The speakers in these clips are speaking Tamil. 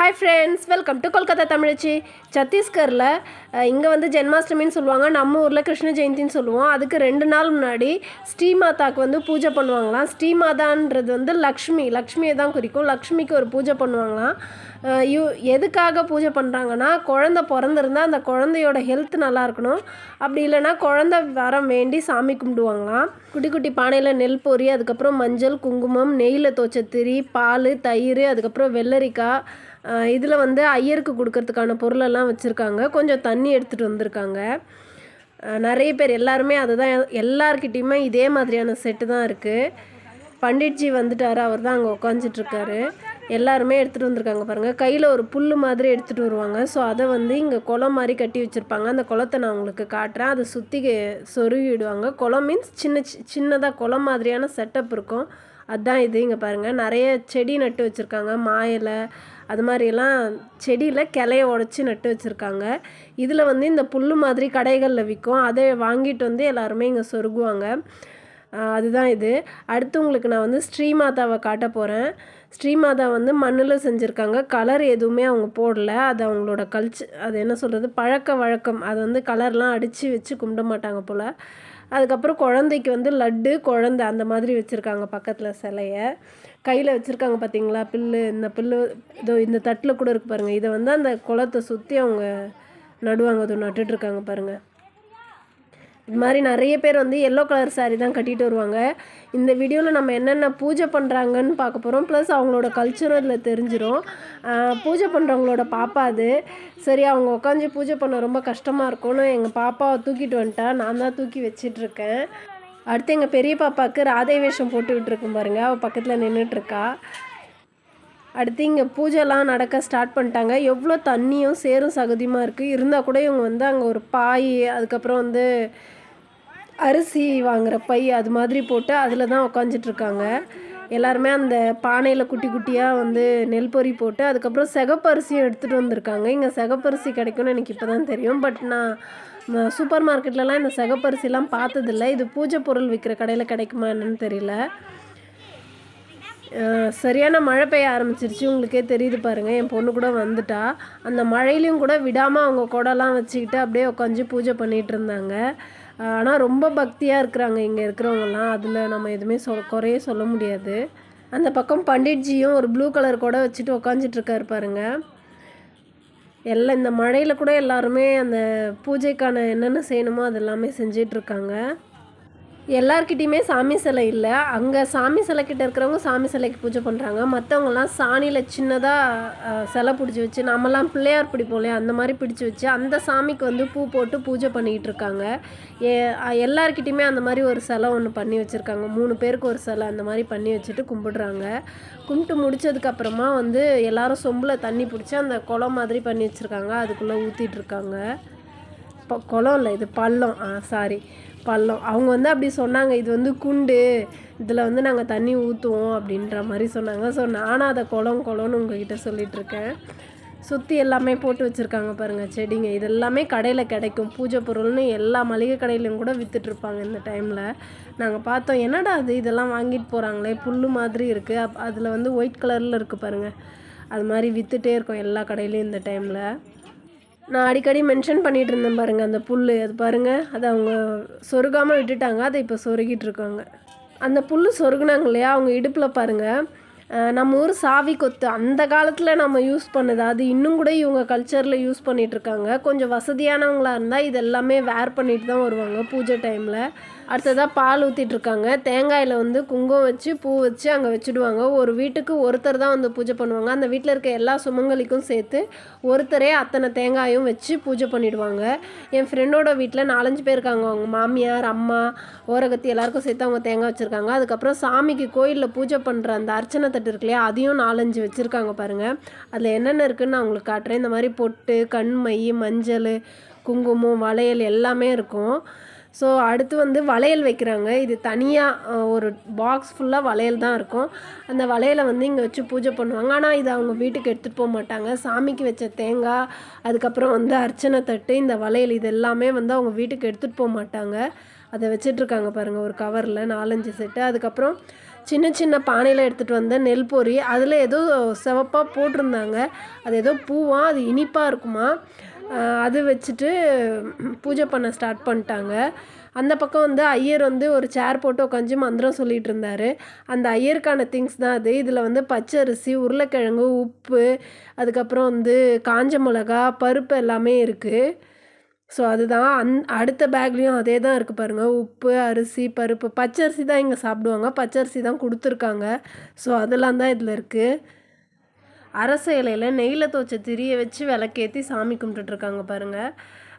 Hi friends welcome to Kolkata தமிழச்சி சத்தீஸ்கரில் இங்கே வந்து ஜென்மாஷ்டமின்னு சொல்லுவாங்க. நம்ம ஊரில் கிருஷ்ண ஜெயந்தின்னு சொல்லுவோம். அதுக்கு ரெண்டு நாள் முன்னாடி ஸ்ரீமாதாக்கு வந்து பூஜை பண்ணுவாங்களாம். ஸ்ரீமாதான்றது வந்து லக்ஷ்மி. லக்ஷ்மியை தான் குறிக்கும். லக்ஷ்மிக்கு ஒரு பூஜை பண்ணுவாங்களாம். யூ எதுக்காக பூஜை பண்ணுறாங்கன்னா குழந்த பிறந்திருந்தால் அந்த குழந்தையோட ஹெல்த் நல்லா இருக்கணும். அப்படி இல்லைன்னா குழந்த வரம் வேண்டி சாமி கும்பிடுவாங்களாம். குட்டி குட்டி பானையில் நெல் பொரி அதுக்கப்புறம் மஞ்சள் குங்குமம் நெய்யில் தோச்ச திரி பால் தயிர் அதுக்கப்புறம் வெள்ளரிக்காய் இதில் வந்து ஐயருக்கு கொடுக்கறதுக்கான பொருளெல்லாம் வச்சுருக்காங்க. கொஞ்சம் தண்ணி எடுத்துகிட்டு வந்திருக்காங்க. நிறைய பேர் எல்லாருமே அதை தான் எல்லார்கிட்டேயுமே இதே மாதிரியான செட்டு தான் இருக்குது பண்டிட்ஜி வந்துட்டார் அவர் தான் அங்கே உட்காந்துட்ருக்காரு எல்லாருமே எடுத்துகிட்டு வந்திருக்காங்க பாருங்கள் கையில் ஒரு புல் மாதிரி எடுத்துகிட்டு வருவாங்க. ஸோ அதை வந்து இங்கே குளம் மாதிரி கட்டி வச்சுருப்பாங்க. அந்த குளத்தை நான் உங்களுக்கு காட்டுறேன். அதை சுற்றி சொருகிடுவாங்க. குளம் மீன்ஸ் சின்ன சி- சின்னதாக குளம் மாதிரியான செட்டப் இருக்கும். அதுதான் இது இங்கே பாருங்கள் நிறைய செடி நட்டு வச்சுருக்காங்க. மாயிலை அது மாதிரியெல்லாம் செடியில் கிளைய உடச்சி நட்டு வச்சுருக்காங்க. இதில் வந்து இந்த புல் மாதிரி கடைகளில் விற்கும் அதை வாங்கிட்டு வந்து எல்லாருமே இங்கே சொருகுவாங்க. அதுதான் இது. அடுத்து உங்களுக்கு நான் வந்து ஸ்ரீமாதாவை காட்ட போகிறேன் ஸ்ரீமாதா வந்து மண்ணில் செஞ்சுருக்காங்க. கலர் எதுவுமே அவங்க போடல. அது அவங்களோட கல்ச்சு அது என்ன சொல்கிறது பழக்க வழக்கம். அது வந்து கலர்லாம் அடித்து வச்சு கும்பிட மாட்டாங்க போல். அதுக்கப்புறம் குழந்தைக்கு வந்து லட்டு குழந்தை அந்த மாதிரி வச்சுருக்காங்க பக்கத்தில் சிலையை. கையில் வச்சுருக்காங்க பார்த்தீங்களா பில்லு இந்த பில்லு இதோ இந்த தட்டில் கூட இருக்குது பாருங்கள் இதை வந்து அந்த குளத்தை சுற்றி அவங்க நடுவாங்க அதை நட்டுட்ருக்காங்க பாருங்கள் இது மாதிரி நிறைய பேர் வந்து எல்லோ கலர் saree தான் கட்டிட்டு வருவாங்க. இந்த வீடியோவில் நம்ம என்னென்ன பூஜை பண்ணுறாங்கன்னு பார்க்க போகிறோம் ப்ளஸ் அவங்களோட கல்ச்சரும் இதில் தெரிஞ்சிடும் பூஜை பண்ணுறவங்களோட பாப்பா அது. சரி அவங்க உட்காந்து பூஜை பண்ண ரொம்ப கஷ்டமாக இருக்கும்னு எங்கள் பாப்பாவை தூக்கிட்டு வந்துட்டா. நான் தான் தூக்கி வச்சிட்ருக்கேன். அடுத்து எங்கள் பெரிய பாப்பாவுக்கு ராதை வேஷம் போட்டுக்கிட்டு இருக்கும் பாருங்கள் அவள் பக்கத்தில் நின்றுட்டுருக்கா அடுத்து இங்கே பூஜைலாம் நடக்க ஸ்டார்ட் பண்ணிட்டாங்க. எவ்வளோ தண்ணியும் சேரும் சகதியுமாக இருக்குது இருந்தால் கூட இவங்க வந்து அங்கே ஒரு பாய் அதுக்கப்புறம் வந்து அரிசி வாங்குற பை அது மாதிரி போட்டு அதில் தான் உக்காந்துட்ருக்காங்க எல்லாருமே அந்த பானையில் குட்டி குட்டியாக வந்து நெல் பொறி போட்டு அதுக்கப்புறம் சிகப்பரிசியும் எடுத்துகிட்டு வந்திருக்காங்க. இங்கே சிகப்பரிசி கிடைக்கும்னு எனக்கு இப்போ தான் தெரியும். பட் நான் சூப்பர் மார்க்கெட்லலாம் இந்த சிகப்பரிசிலாம் பார்த்ததில்ல. இது பூஜை பொருள் விற்கிற கடையில் கிடைக்குமா என்னன்னு தெரியல. சரியான மழை பெய்ய ஆரம்பிச்சிருச்சு. உங்களுக்கே தெரியுது பாருங்கள் என் பொண்ணு கூட வந்துட்டா. அந்த மழையிலையும் கூட விடாமல் அவங்க குடம்லாம் வச்சுக்கிட்டு அப்படியே உட்காந்து பூஜை பண்ணிகிட்டு இருந்தாங்க. ஆனால் ரொம்ப பக்தியாக இருக்கிறாங்க இங்கே இருக்கிறவங்கலாம் அதில் நம்ம எதுவுமே சொல் குறையே சொல்ல முடியாது. அந்த பக்கம் பண்டிட்ஜியும் ஒரு ப்ளூ கலர் கூட வச்சுட்டு உக்காஞ்சிட்ருக்காரு பாருங்கள் பாருங்க. எல்லாம் இந்த மழையில் கூட எல்லாருமே அந்த பூஜைக்கான என்னென்ன செய்யணுமோ அது எல்லாமே செஞ்சிட்ருக்காங்க எல்லார்கிட்டயுமே சாமி சிலை இல்லை. அங்கே சாமி சிலை கிட்ட இருக்கிறவங்க சாமி சிலைக்கு பூஜை பண்ணுறாங்க மற்றவங்கலாம் சாணியில் சின்னதாக சிலை பிடிச்சி வச்சு நம்மலாம் பிள்ளையார் பிடிப்போம் இல்லையா அந்த மாதிரி பிடிச்சி வச்சு அந்த சாமிக்கு வந்து பூ போட்டு பூஜை பண்ணிக்கிட்டு இருக்காங்க. ஏ அஹ் அந்த மாதிரி ஒரு சிலை ஒன்று பண்ணி வச்சுருக்காங்க. மூணு பேருக்கு ஒரு சிலை அந்த மாதிரி பண்ணி வச்சுட்டு கும்பிடுறாங்க. கும்பிட்டு முடிச்சதுக்கப்புறமா வந்து எல்லாரும் சொம்பில் தண்ணி பிடிச்சி அந்த குளம் மாதிரி பண்ணி வச்சுருக்காங்க. அதுக்குள்ளே ஊற்றிட்டுருக்காங்க இப்போ குளம் இல்லை இது பள்ளம். ஆ சாரி பள்ளம். அவங்க வந்து அப்படி சொன்னாங்க இது வந்து குண்டு இதில் வந்து நாங்கள் தண்ணி ஊற்றுவோம் அப்படின்ற மாதிரி சொன்னாங்க. ஸோ நானும் அதை குளம் குளம்னு உங்ககிட்ட சொல்லிகிட்ருக்கேன் சுற்றி எல்லாமே போட்டு வச்சுருக்காங்க பாருங்கள் செடிங்க. இது எல்லாமே கடையில் கிடைக்கும். பூஜை பொருள்னு எல்லா மளிகை கடையிலையும் கூட விற்றுட்ருப்பாங்க இந்த டைமில் நாங்கள் பார்த்தோம் என்னடா அது இதெல்லாம் வாங்கிட்டு போகிறாங்களே புல்லு மாதிரி இருக்குது அப் அதில் வந்து ஒயிட் கலரில் இருக்குது பாருங்கள் அது மாதிரி விற்றுட்டே இருக்கும் எல்லா கடையிலையும் இந்த டைமில் நான் அடிக்கடி மென்ஷன் பண்ணிட்டு இருந்தேன் பாருங்கள் அந்த புல் அது பாருங்கள் அதை அவங்க சொருகாமல் விட்டுட்டாங்க. அதை இப்போ சொருகிட்டு இருக்காங்க அந்த புல் சொருகுனாங்க இல்லையா? அவங்க இடுப்பில் பாருங்கள் நம்ம ஊர் சாவி கொத்து. அந்த காலத்தில் நம்ம யூஸ் பண்ணது. அது இன்னும் கூட இவங்க கல்ச்சரில் யூஸ் பண்ணிகிட்ருக்காங்க இருக்காங்க கொஞ்சம் வசதியானவங்களாக இருந்தால் இது எல்லாமே வேர் பண்ணிட்டு தான் வருவாங்க பூஜை டைமில் அடுத்ததாக பால் ஊற்றிட்டுருக்காங்க தேங்காயில் வந்து குங்குமம் வச்சு பூ வச்சு அங்கே வச்சுடுவாங்க. ஒரு வீட்டுக்கு ஒருத்தர் தான் வந்து பூஜை பண்ணுவாங்க. அந்த வீட்டில் இருக்க எல்லா சுமங்கலிக்கும் சேர்த்து ஒருத்தரே அத்தனை தேங்காயும் வச்சு பூஜை பண்ணிவிடுவாங்க என் ஃப்ரெண்டோட வீட்டில் நாலஞ்சு பேர் இருக்காங்க. அவங்க மாமியார் அம்மா ஓரகத்தி எல்லாருக்கும் சேர்த்து அவங்க தேங்காய் வச்சுருக்காங்க. அதுக்கப்புறம் சாமிக்கு கோயிலில் பூஜை பண்ணுற அந்த அர்ச்சனை தட்டு இருக்கு இல்லையா அதையும் நாலஞ்சு வச்சுருக்காங்க பாருங்கள் அதில் என்னென்ன இருக்குதுன்னு நான் உங்களுக்கு காட்டுறேன். இந்த மாதிரி பொட்டு கண்மை மஞ்சள் குங்குமம் வளையல் எல்லாமே இருக்கும். ஸோ அடுத்து வந்து வளையல் வைக்கிறாங்க. இது தனியாக ஒரு பாக்ஸ் ஃபுல்லாக வளையல் தான் இருக்கும். அந்த வளையலை வந்து இங்கே வச்சு பூஜை பண்ணுவாங்க. ஆனால் இது அவங்க வீட்டுக்கு எடுத்துகிட்டு போக மாட்டாங்க. சாமிக்கு வச்ச தேங்காய் அதுக்கப்புறம் வந்து அர்ச்சனை தட்டு இந்த வளையல் இது எல்லாமே வந்து அவங்க வீட்டுக்கு எடுத்துகிட்டு போக மாட்டாங்க. அதை வச்சிட்ருக்காங்க பாருங்கள் ஒரு கவரில் நாலஞ்சு செட்டு அதுக்கப்புறம் சின்ன சின்ன பானையில் எடுத்துகிட்டு வந்த நெல் பொரி அதில் ஏதோ சிவப்பாக போட்டிருந்தாங்க. அது ஏதோ பூவா அது இனிப்பாக இருக்குமா? அது வச்சுட்டு பூஜை பண்ண ஸ்டார்ட் பண்ணிட்டாங்க. அந்த பக்கம் வந்து ஐயர் வந்து ஒரு சேர் போட்டு உட்காந்து மந்திரம் சொல்லிகிட்டு இருந்தார். அந்த ஐயருக்கான திங்ஸ் தான் அது. இதில் வந்து பச்சரிசி உருளைக்கிழங்கு உப்பு அதுக்கப்புறம் வந்து காஞ்ச மிளகா பருப்பு எல்லாமே இருக்குது ஸோ அதுதான். அந் அடுத்த பேக்லேயும் அதே தான் இருக்குது பாருங்கள் உப்பு அரிசி பருப்பு. பச்சரிசி தான் இங்கே சாப்பிடுவாங்க. பச்சரிசி தான் கொடுத்துருக்காங்க. ஸோ அதெல்லாம் தான் இதில் இருக்குது அரச இலையில் நெய்யில் துவச்ச திரியை வச்சு விளக்கேற்றி சாமி கும்பிட்டுட்ருக்காங்க பாருங்கள்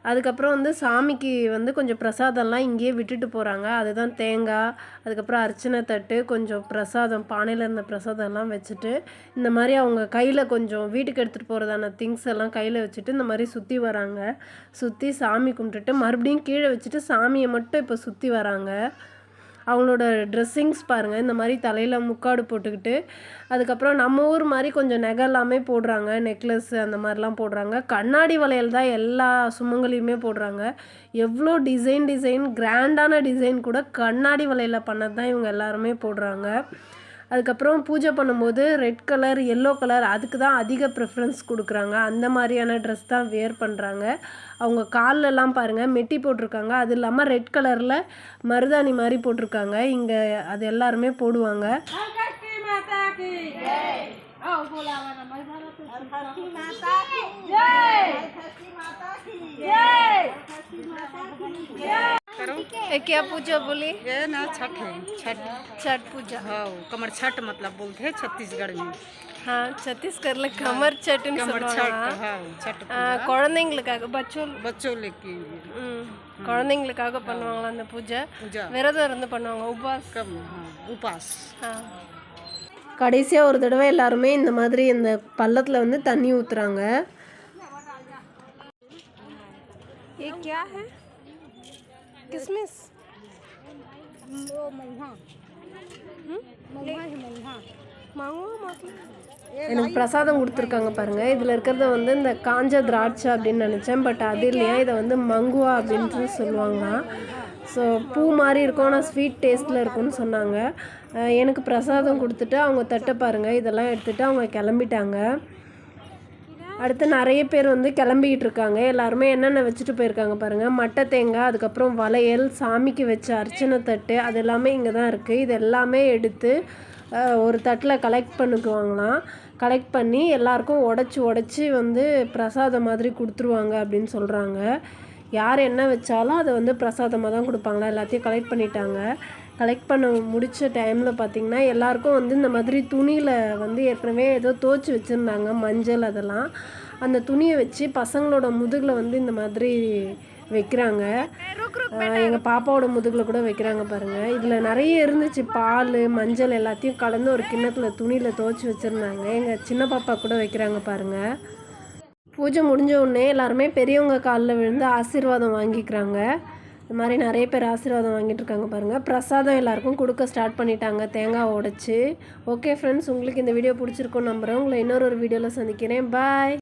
அதுக்கப்புறம் வந்து சாமிக்கு வந்து கொஞ்சம் பிரசாதம்லாம் இங்கேயே விட்டுட்டு போகிறாங்க அதுதான் தேங்காய் அதுக்கப்புறம் அர்ச்சனை தட்டு கொஞ்சம் பிரசாதம் பானையில் இருந்த பிரசாதம்லாம் வச்சுட்டு இந்த மாதிரி அவங்க கையில் கொஞ்சம் வீட்டுக்கு எடுத்துகிட்டு போகிறதான திங்ஸ் எல்லாம் கையில் வச்சுட்டு இந்த மாதிரி சுற்றி வராங்க. சுற்றி சாமி கும்பிட்டுட்டு மறுபடியும் கீழே வச்சுட்டு சாமியை மட்டும் இப்போ சுற்றி வராங்க. அவங்களோட ட்ரெஸ்ஸிங்ஸ் பாருங்கள் இந்த மாதிரி தலையில் முக்காடு போட்டுக்கிட்டு அதுக்கப்புறம் நம்ம ஊர் மாதிரி கொஞ்சம் நகை எல்லாமே போடுறாங்க நெக்லஸ் அந்த மாதிரிலாம் போடுறாங்க. கண்ணாடி வளையல் தான் எல்லா சுமங்கலியுமே போடுறாங்க. எவ்வளோ டிசைன் டிசைன் கிராண்டான டிசைன் கூட கண்ணாடி வளையலில் பண்ணது தான் இவங்க எல்லாருமே போடுறாங்க. அதுக்கப்புறம் பூஜை பண்ணும்போது ரெட் கலர் எல்லோ கலர் அதுக்கு தான் அதிக ப்ரிஃபரன்ஸ் கொடுக்குறாங்க. அந்த மாதிரியான ட்ரெஸ் தான் வேர் பண்ணுறாங்க அவங்க கால்லலாம் பாருங்கள் மெட்டி போட்டிருக்காங்க. அது இல்லாமல் ரெட் கலரில் மருதாணி மாதிரி போட்டிருக்காங்க. இங்கே அது எல்லாருமே போடுவாங்க. करो। ए, क्या पूजा बोली? ये ना छठ है छठ। छठ पूजा। हाँ कमर छठ मतलब बोलते हैं छत्तीसगढ़ में। हाँ छत्तीसगढ़ कमर छठ कमर छठ हाँ छठ குழந்தைங்களுக்காக பச்சோ பச்சோலிக்கு குழந்தைங்களுக்காக பண்ணுவாங்களா அந்த பூஜை விரதம் இருந்து பண்ணுவாங்க உபாஸ் உபாஸ் கடைசியாக ஒரு தடவை எல்லாருமே இந்த மாதிரி இந்த பள்ளத்தில் வந்து தண்ணி ஊற்றுறாங்க ये क्या किसमिस वो मौहा मौहा है मौहा எனக்கு பிரசாதம் கொடுத்துருக்காங்க பாருங்க இதில் இருக்கிறத வந்து இந்த காஞ்ச திராட்சை அப்படின்னு நினச்சேன் பட் அது இல்லையா இதை வந்து மங்குவா அப்படின்ட்டு சொல்லுவாங்களாம் ஸோ பூ மாதிரி இருக்கும் ஆனால் ஸ்வீட் டேஸ்ட்டில் இருக்கும்னு சொன்னாங்க அஹ் எனக்கு பிரசாதம் கொடுத்துட்டு அவங்க தட்டை பாருங்கள் இதெல்லாம் எடுத்துகிட்டு அவங்க கிளம்பிட்டாங்க அடுத்து நிறைய பேர் வந்து கிளம்பிக்கிட்டு இருக்காங்க எல்லாருமே என்னென்ன வச்சுட்டு போயிருக்காங்க பாருங்கள் மட்டை தேங்காய் அதுக்கப்புறம் வளையல் சாமிக்கு வச்ச அர்ச்சனை தட்டு அது எல்லாமே இங்கே தான் இருக்குது இது எல்லாமே எடுத்து ஒரு தட்டில் கலெக்ட் பண்ணிக்குவாங்களாம். கலெக்ட் பண்ணி எல்லாருக்கும் உடச்சி உடச்சி வந்து பிரசாதம் மாதிரி கொடுத்துருவாங்க அப்படின்னு சொல்கிறாங்க யார் என்ன வச்சாலும் அதை வந்து பிரசாதமாக தான் கொடுப்பாங்களா? எல்லாத்தையும் கலெக்ட் பண்ணிட்டாங்க. கலெக்ட் பண்ண முடித்த டைமில் பார்த்தீங்கன்னா எல்லாருக்கும் வந்து இந்த மாதிரி துணியில் வந்து ஏற்கனவே ஏதோ துவச்சி வச்சுருந்தாங்க மஞ்சள் அதெல்லாம். அந்த துணியை வச்சு பசங்களோட முதுகில் வந்து இந்த மாதிரி வைக்கிறாங்க. எங்கள் பாப்பாவோட முதுகில் கூட வைக்கிறாங்க பாருங்கள் இதில் நிறைய இருந்துச்சு பால் மஞ்சள் எல்லாத்தையும் கலந்து ஒரு கிண்ணத்தில் துணியில் துவச்சி வச்சுருந்தாங்க. எங்கள் சின்ன பாப்பா கூட வைக்கிறாங்க பாருங்கள் பூஜை முடிஞ்ச உடனே எல்லாருமே பெரியவங்க காலில் விழுந்து ஆசீர்வாதம் வாங்கிக்கிறாங்க. இந்த மாதிரி நிறைய பேர் ஆசீர்வாதம் வாங்கிட்டு இருக்காங்க பாருங்கள் பிரசாதம் எல்லாருக்கும் கொடுக்க ஸ்டார்ட் பண்ணிட்டாங்க. தேங்காய் உடைச்சு. ஓகே ஃப்ரெண்ட்ஸ் உங்களுக்கு இந்த வீடியோ பிடிச்சிருக்கும் நம்புகிறேன் உங்களை இன்னொரு ஒரு வீடியோவில் சந்திக்கிறேன். பாய்